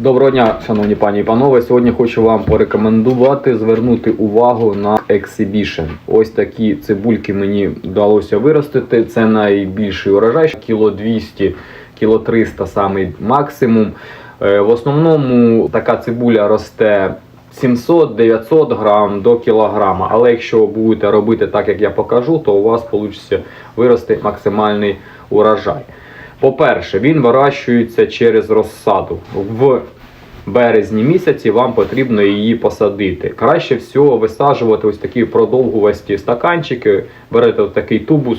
Доброго дня, шановні пані і панове. Сьогодні хочу вам порекомендувати звернути увагу на Exhibition. Ось такі цибульки мені вдалося виростити. Це найбільший урожай, кіло 200, кіло 300 самий максимум. Е, В основному така цибуля росте 700-900 грам до кілограма. Але якщо будете робити так, як я покажу, то у вас вийде вирости максимальний урожай. По-перше, він вирощується через розсаду. В березні місяці вам потрібно її посадити. Краще всього висаджувати ось такі продовгувасті стаканчики. Берете ось такий тубус,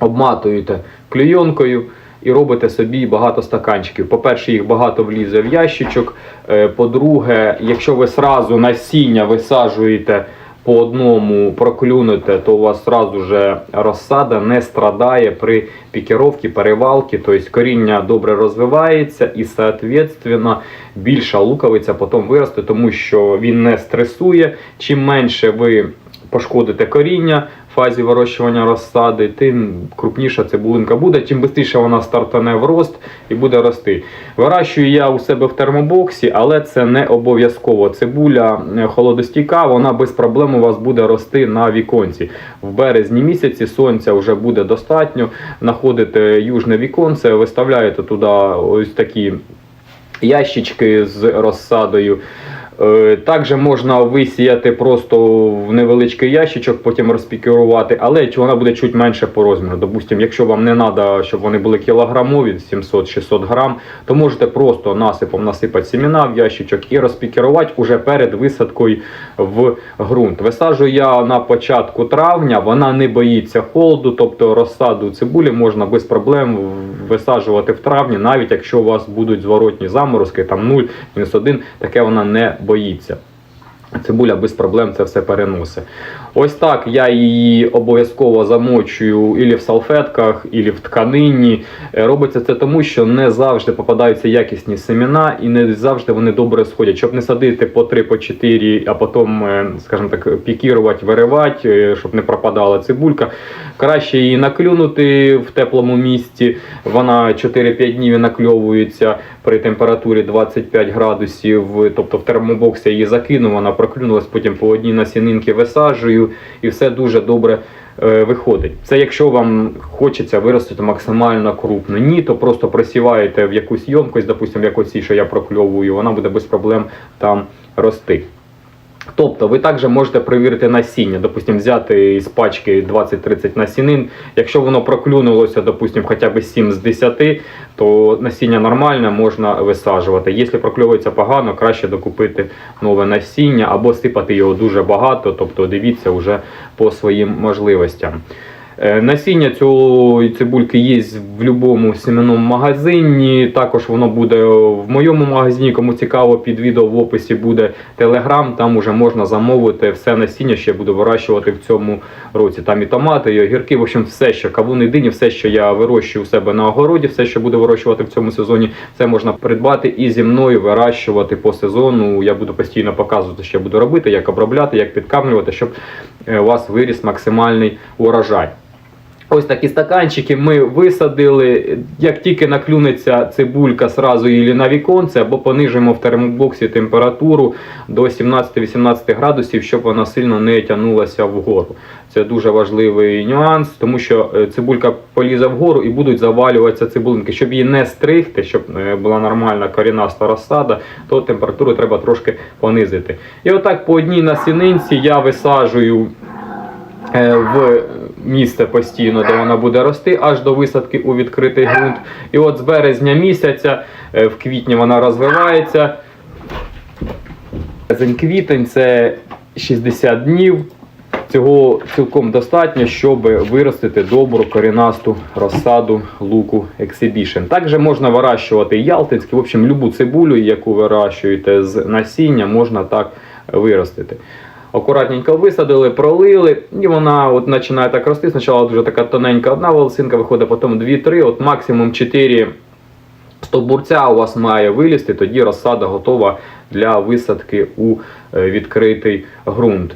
обматуєте клейонкою і робите собі багато стаканчиків. По-перше, їх багато влізе в ящичок. Е, По-друге, якщо ви сразу насіння висаджуєте по одному проклюнете, то у вас сразу же розсада не страдає при пікіровці, перевалці, тобто коріння добре розвивається і, відповідно, більша лукавиця потім виросте, тому що він не стресує. Чим менше ви пошкодите коріння в фазі вирощування розсади, тим крупніша цибулинка буде, чим швидше вона стартане в рост і буде рости. Вирощую я у себе в термобоксі, але це не обов'язково. Цибуля е, холодостійка, вона без проблем у вас буде рости на віконці. В березні місяці сонця вже буде достатньо. Знаходите южне віконце, виставляєте туди ось такі ящички з розсадою. Е, Також можна висіяти просто в невеличкий ящичок, потім розпікірувати, але вона буде чуть менше по розміру. Допустим, якщо вам не треба, щоб вони були кілограмові, 700-600 грам, то можете просто насипом насипати семена в ящичок і розпікірувати уже перед висадкою в ґрунт. Висаджую я на початку травня, вона не боїться холоду, тобто розсаду цибулі можна без проблем висаджувати в травні, навіть якщо у вас будуть зворотні заморозки, там 0, мінус 1, таке вона не боїться. Цибуля без проблем це все переносить. Ось так я її обов'язково замочую ілі в салфетках, ілі в тканині. Е, Робиться це тому, що не завжди попадаються якісні семена і не завжди вони добре сходять. Щоб не садити по 3, по 4, а потім, е, скажімо так, пікірувати, виривати, е, щоб не пропадала цибулька. Краще її наклюнути в теплому місці. Вона 4-5 днів накльовується при температурі 25 градусів. Тобто в термобоксі її закину, вона проклюнулась, потім по одній насінинки висаджую і все дуже добре е, виходить. Це якщо вам хочеться виростити максимально крупно. Ні, то просто просіваєте в якусь ємкость, допустимо, як оці, що я прокльовую, вона буде без проблем там рости. Тобто ви також можете перевірити насіння, допустим, взяти із пачки 20-30 насінин. Якщо воно проклюнулося, допустим, хоча б 7 з 10, то насіння нормальне можна висаджувати. Якщо прокльовується погано, краще докупити нове насіння або сипати його дуже багато, тобто дивіться вже по своїм можливостям. Е, Насіння цієї цибульки є в будь-якому семенному магазині. Також воно буде в моєму магазині. Кому цікаво, під відео в описі буде телеграм. Там вже можна замовити все насіння, що я буду вирощувати в цьому році. Там і томати, і огірки. В общем, все, що кавуни дині, все, що я вирощую у себе на огороді, все, що буду вирощувати в цьому сезоні, це можна придбати і зі мною вирощувати по сезону. Я буду постійно показувати, що я буду робити, як обробляти, як підкамлювати, щоб е, у вас виріс максимальний урожай. Ось такі стаканчики ми висадили. Як тільки наклюнеться цибулька, сразу її на віконце або понижуємо в термобоксі температуру до 17-18 градусів, щоб вона сильно не тягнулася вгору. Це дуже важливий нюанс, тому що е, цибулька полізе вгору і будуть завалюватися цибулинки. Щоб її не стригти, щоб е, була нормальна корінаста розсада, то температуру треба трошки понизити. І отак по одній насінинці я висаджую е, в місце постійно, де вона буде рости, аж до висадки у відкритий ґрунт. І от з березня місяця, е, в квітні вона розвивається. Березень-квітень це 60 днів. Цього цілком достатньо, щоб виростити добру корінасту розсаду луку Exhibition. Також можна вирощувати і ялтинську, в общем, любу цибулю, яку вирощуєте з насіння, можна так виростити. Акуратненько висадили, пролили, і вона от починає так рости. Спочатку дуже така тоненька одна волосинка виходить, потім 2-3, от максимум 4 стовбурця у вас має вилізти, тоді розсада готова для висадки у е, відкритий ґрунт.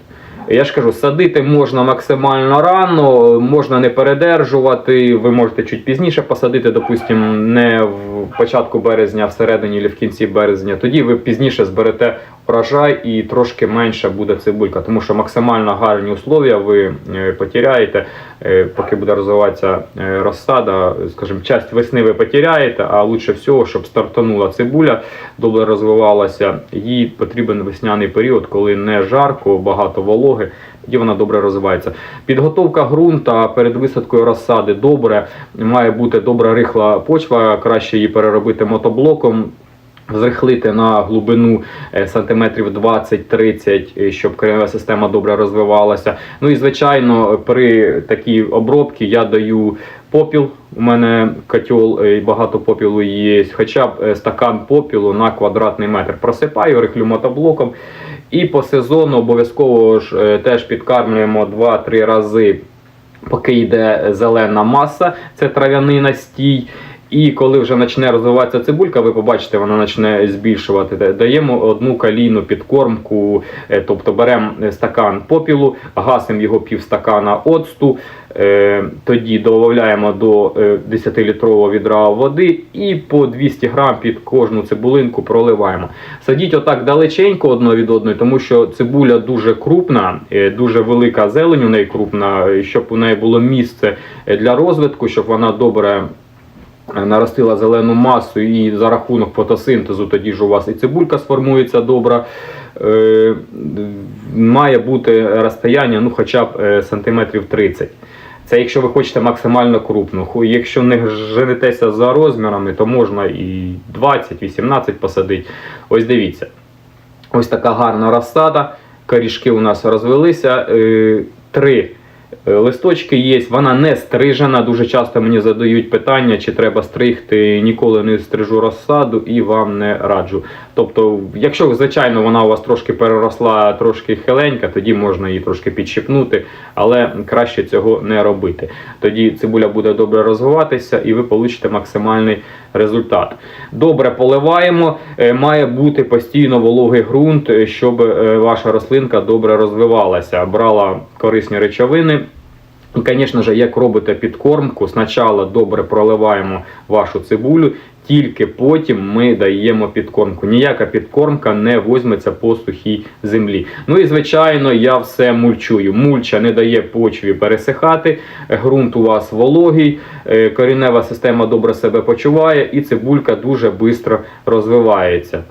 Я ж кажу, садити можна максимально рано, можна не передержувати. Ви можете чуть пізніше посадити, допустимо, не в початку березня, а всередині чи в кінці березня. Тоді ви пізніше зберете врожай і трошки менше буде цибулька, тому що максимально гарні условия ви е, потеряєте, е, поки буде розвиватися е, розсада. Скажімо, часть весни ви потеряєте, а лучше всього, щоб стартанула цибуля, добре розвивалася. Їй потрібен весняний період, коли не жарко, багато вологи. Тоді вона добре розвивається. Підготовка ґрунта перед висадкою розсади добре. Має бути добра рихла почва, краще її переробити мотоблоком. Зрихлити на глибину е, сантиметрів 20-30, е, щоб коренева система добре розвивалася. Ну і звичайно, при такій обробці я даю попіл. У мене котел е, і багато попілу є. Хоча б стакан попілу на квадратний метр. Просипаю, рихлю мотоблоком. І по сезону обов'язково ж теж підкармлюємо 2-3 рази, поки йде зелена маса, це трав'яний настій. І коли вже почне розвиватися цибулька, ви побачите, вона почне збільшувати. Даємо одну калійну підкормку, е, тобто беремо стакан попілу, гасимо його півстакана оцту, е, тоді додаємо до е, 10-літрового відра води і по 200 грам під кожну цибулинку проливаємо. Садіть отак далеченько одно від одної, тому що цибуля дуже крупна, е, дуже велика зелень у неї крупна, е, щоб у неї було місце е, для розвитку, щоб вона добре наростила зелену масу і за рахунок фотосинтезу тоді ж у вас і цибулька сформується добра. Е, має бути розстояння ну, хоча б е, сантиметрів 30. Це якщо ви хочете максимально крупну. Якщо не женитеся за розмірами, то можна і 20-18 посадити. Ось дивіться. Ось така гарна розсада. Корішки у нас розвелися. Е, Три е, листочки є. Вона не стрижена. Дуже часто мені задають питання, чи треба стригти. Ніколи не стрижу розсаду і вам не раджу. Тобто, якщо звичайно вона у вас трошки переросла, трошки хиленька, тоді можна її трошки підщипнути, але краще цього не робити. Тоді цибуля буде добре розвиватися і ви получите максимальний результат. Добре поливаємо, е, має бути постійно вологий ґрунт, е, щоб е, ваша рослинка добре розвивалася, брала корисні речовини. І, звісно ж, як робите підкормку, спочатку добре проливаємо вашу цибулю, тільки потім ми даємо підкормку. Ніяка підкормка не возьметься по сухій землі. Ну і звичайно, я все мульчую. Мульча не дає почві пересихати, ґрунт у вас вологий, е, корінева система добре себе почуває, і цибулька дуже швидко розвивається.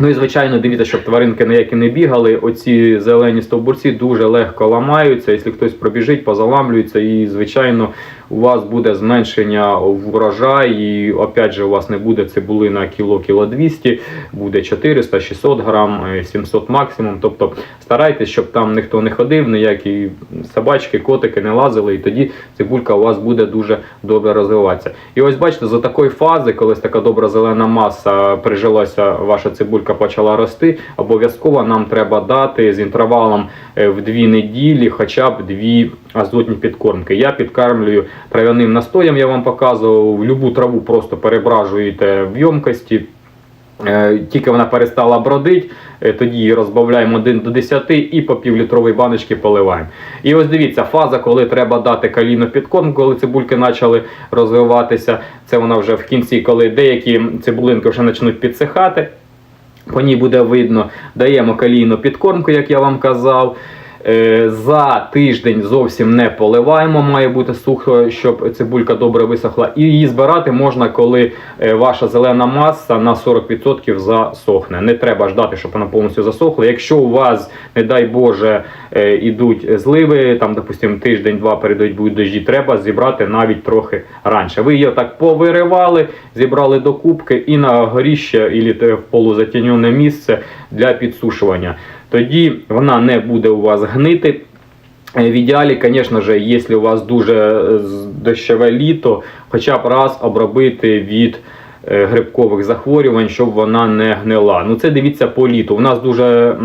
Ну і звичайно, дивіться, щоб тваринки ніякі не бігали. Оці зелені стовбурці дуже легко ламаються. Якщо хтось пробіжить, позаламлюється, і звичайно у вас буде зменшення в урожай, і опять же у вас не буде цибулина кіло кіло 200, буде 400, 600 грам, е, 700 максимум. Тобто старайтесь, щоб там ніхто не ходив, ніякі собачки, котики не лазили, і тоді цибулька у вас буде дуже добре розвиватися. І ось бачите, за такої фази, коли така добра зелена маса прижилася, ваша цибулька почала рости, обов'язково нам треба дати з інтервалом е, в дві неділі хоча б дві азотні підкормки. Я підкармлюю трав'яним настоєм, я вам показував. Любу траву просто перебражуєте в ємкості. Е, Тільки вона перестала бродити, е, тоді її розбавляємо 1 до 10 і по півлітровій баночки поливаємо. І ось дивіться, фаза, коли треба дати калійну підкорм, коли цибульки почали розвиватися. Це вона вже в кінці, коли деякі цибулинки вже почнуть підсихати. По ній буде видно, даємо калійну підкормку, як я вам казав. Е, За тиждень зовсім не поливаємо, має бути сухо, щоб цибулька добре висохла. І її збирати можна, коли е, ваша зелена маса на 40% засохне. Не треба ждати, щоб вона повністю засохла. Якщо у вас, не дай Боже, е, ідуть зливи, там, допустимо, тиждень-два передають будуть дощі, треба зібрати навіть трохи раніше. Ви її так повиривали, зібрали до кубки і на горіще і в полузатіньоне місце для підсушування. Тоді вона не буде у вас гнити. Е, В ідеалі, звісно ж, якщо у вас дуже е, дощове літо, хоча б раз обробити від грибкових захворювань, щоб вона не гнила. Ну це дивіться по літу. У нас дуже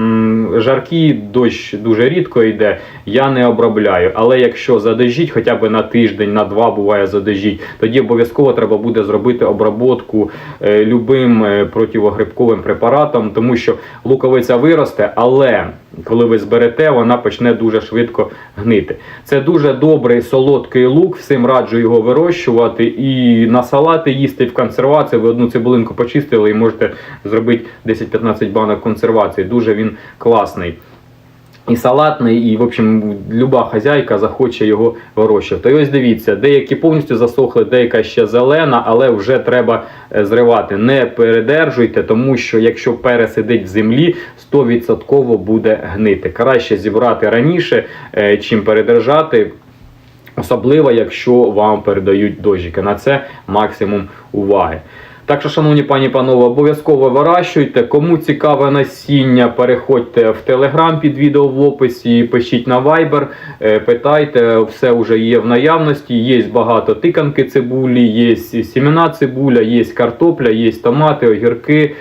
жаркі, дощ дуже рідко йде, я не обробляю. Але якщо задожіть, хоча б на тиждень, на два буває задожіть, тоді обов'язково треба буде зробити обробку е, любим е, противогрибковим препаратом, тому що луковиця виросте, але коли ви зберете, вона почне дуже швидко гнити. Це дуже добрий солодкий лук, всім раджу його вирощувати і на салати їсти в консервації. Ви одну цибулинку почистили і можете зробити 10-15 банок консервації. Дуже він класний. І салатний, і, в общем, люба хазяйка захоче його вирощувати. І ось дивіться, деякі повністю засохли, деяка ще зелена, але вже треба е, зривати. Не передержуйте, тому що якщо пересидить в землі, 100% буде гнити. Краще зібрати раніше, е, чим передержати. Особливо, якщо вам передають дощики. На це максимум уваги. Так що, шановні пані панове, обов'язково вирощуйте. Кому цікаве насіння, переходьте в Телеграм під відео в описі, пишіть на Viber, е, питайте, все вже є в наявності. Є багато тиканки цибулі, є сімена цибуля, є картопля, є томати, огірки.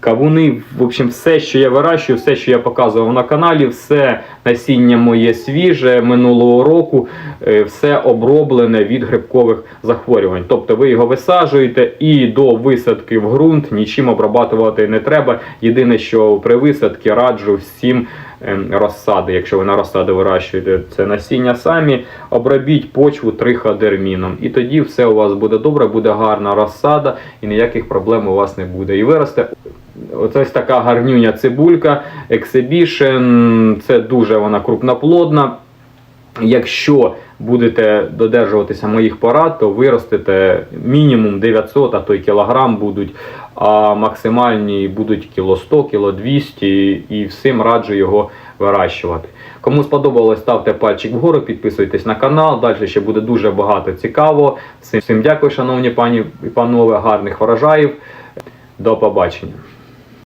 Кавуни, в общем, все, що я вирощую, все, що я показував на каналі, все насіння моє свіже минулого року, е, все оброблене від грибкових захворювань. Тобто ви його висаджуєте і до висадки в ґрунт нічим обрабатувати не треба. Єдине, що при висадці раджу всім ем, розсади, якщо ви на розсади вирощуєте це насіння самі, обробіть почву триходерміном. І тоді все у вас буде добре, буде гарна розсада і ніяких проблем у вас не буде. І виросте ось така гарнюня цибулька, Exhibition, це дуже вона крупноплодна. Якщо будете додержуватися моїх порад, то виростете мінімум 900, а то й кілограм будуть, а максимальні будуть кіло 100, кіло 200 і всім раджу його вирощувати. Кому сподобалось, ставте пальчик вгору, підписуйтесь на канал. Далі ще буде дуже багато цікавого. Всім всім дякую, шановні пані і панове, гарних врожаїв. До побачення.